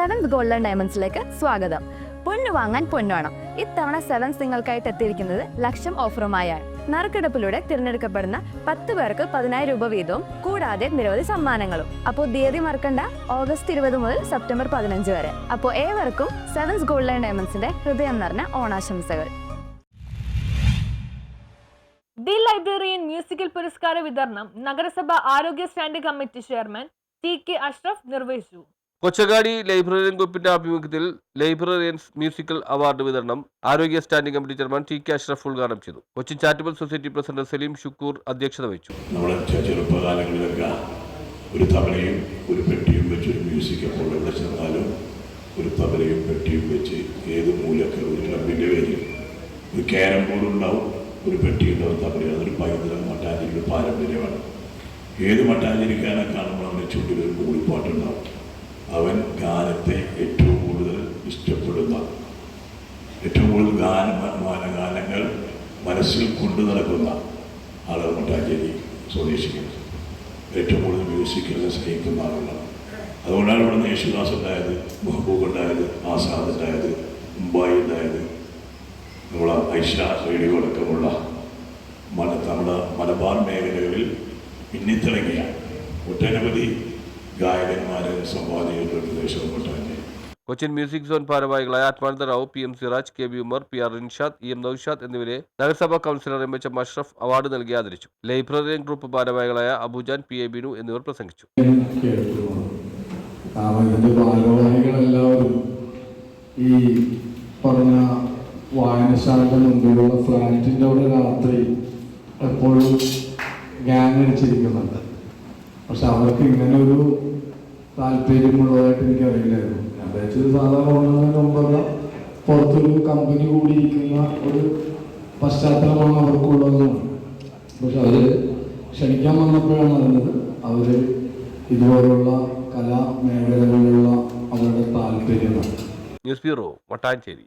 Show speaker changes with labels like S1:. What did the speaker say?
S1: Seventh golden ഡയമണ്ട്സിലേക്ക് സ്വാഗതം. പൊന്നു വാങ്ങാൻ പൊന്നുവേണം ഇത്തവണ സെവൻസ് നിങ്ങൾക്കായിട്ട് എത്തിയിരിക്കുന്നത് ലക്ഷം ഓഫറുമായാണ് നറുക്കെടുപ്പിലൂടെ തിരഞ്ഞെടുക്കപ്പെടുന്ന പത്ത് പേർക്ക് പതിനായിരം രൂപ വീതവും കൂടാതെ നിരവധി സമ്മാനങ്ങളും. അപ്പോൾ തീയതി മറക്കണ്ട ഓഗസ്റ്റ് ഇരുപത് മുതൽ സെപ്റ്റംബർ പതിനഞ്ച് വരെ. അപ്പോൾ ഏവർക്കും സെവൻസ് ഗോൾഡൻ ഡയമണ്ട്സിന്റെ ഹൃദയം നിറഞ്ഞ ഓണാശംസകൾ.
S2: ദി ലൈബ്രറിയൻ മ്യൂസിക്കൽ പുരസ്കാര വിതരണം നഗരസഭ ആരോഗ്യ stand committee chairman T K Ashraf നിർവഹിച്ചു
S3: കൊച്ചങ്ങാടി ലൈബ്രറിയൻ ഗ്രൂപ്പിന്റെ ആഭിമുഖ്യത്തിൽ ലൈബ്രറിയൻസ് മ്യൂസിക്കൽ അവാർഡ് വിതരണം ആരോഗ്യ standing committee chairman T K Ashraf ഉദ്ഘാടനം ചെയ്തു. Cochin charitable society president Salim Shukkur അധ്യക്ഷത വഹിച്ചു.
S4: നമ്മുടെ ചെറുപ്പകാലങ്ങളിലൊക്കെ ഒരു തബലയും ഒരു പെട്ടിയും വെച്ച് ഒരു മ്യൂസിക് അപ്പോൾ എവിടെ ചെന്നാലും ഒരു തബലയും പെട്ടിയും വെച്ച് ഏത് മൂലൊക്കെ ഒരു ക്ലബിന്റെ പേരിൽ ഒരു ക്യാരം ബോർഡ് ഉണ്ടാവും ഒരു പെട്ടി ഉണ്ടാവും തബല അതൊരു പൈതൃകം മട്ടാഞ്ചേരിയുടെ പാരമ്പര്യമാണ്. ഏത് മട്ടാഞ്ചേരിക്കാനെ കാണുമ്പോൾ അവന്റെ ചുണ്ടിൽ ഒരു മൂളിപ്പാട്ടുണ്ടാവും അവൻ ഗാനത്തെ ഏറ്റവും കൂടുതൽ ഇഷ്ടപ്പെടുന്ന ഏറ്റവും കൂടുതൽ ഗാനമാന ഗാനങ്ങൾ മനസ്സിൽ കൊണ്ടു നടക്കുന്ന ആളുകൾ മട്ടാഞ്ചേരി സ്വദേശികൾ. ഏറ്റവും കൂടുതൽ മ്യൂസിക്കിനെ സ്നേഹിക്കുന്ന ആളുകളാണ് അതുകൊണ്ടാണ് ഇവിടുന്ന് യേശുദാസ് ഉണ്ടായത് മെഹബൂബ് ഉണ്ടായത് ആസാദ് ഉണ്ടായത് മുംബൈ ഉണ്ടായത്. നമ്മളെ ഐഷ റേഡിയോ അടക്കമുള്ള മല നമ്മുടെ മലബാർ മേഖലകളിൽ പിന്നിത്തിറങ്ങിയ ഒട്ടനവധി ഗായകന്മാരെ സമ്പാദിക്കുന്ന ഒരു പ്രദേശവും
S3: കൊച്ചിൻ മ്യൂസിക് സോൺ ഭാരവാഹികളായ Athmananda Rao P M Siraj K B Umar P R Rinshad E M Noushad എന്നിവരെ നഗരസഭാ councillor M H M Ashraf award നൽകി ആദരിച്ചു. ലൈബ്രറിയൻ ഗ്രൂപ്പ് ഭാരവാഹികളായ അബുജാൻ പി എ ബിനു എന്നിവർ പ്രസംഗിച്ചു.
S5: ഭാരവാഹികളെല്ലാവരും ഈ പറഞ്ഞ വായനശാലയുടെ മുമ്പിലുള്ള ഫ്ലാറ്റിന്റെ അവിടെ രാത്രി എപ്പോഴും ഗ്യാങ് അടിച്ചിരിക്കുന്നുണ്ട്. പക്ഷെ അവർക്ക് ഇങ്ങനെ ഒരു താല്പര്യമുള്ളതായിട്ട് എനിക്ക് അറിയില്ലായിരുന്നു ഞാൻ വെച്ചത് സാധാരണ മുമ്പുള്ള പുറത്തൊരു കമ്പനി കൂടിയിരിക്കുന്ന ഒരു പശ്ചാത്തലമാണ് അവർക്കുള്ളതെന്നാണ് പക്ഷെ അവർ ക്ഷണിക്കാൻ വന്നപ്പോഴാണ് അറിഞ്ഞത് അവർ ഇതുപോലുള്ള കലാ മേഖലകളിലുള്ള അവരുടെ താല്പര്യമാണ്.
S3: News bureau Mattancherry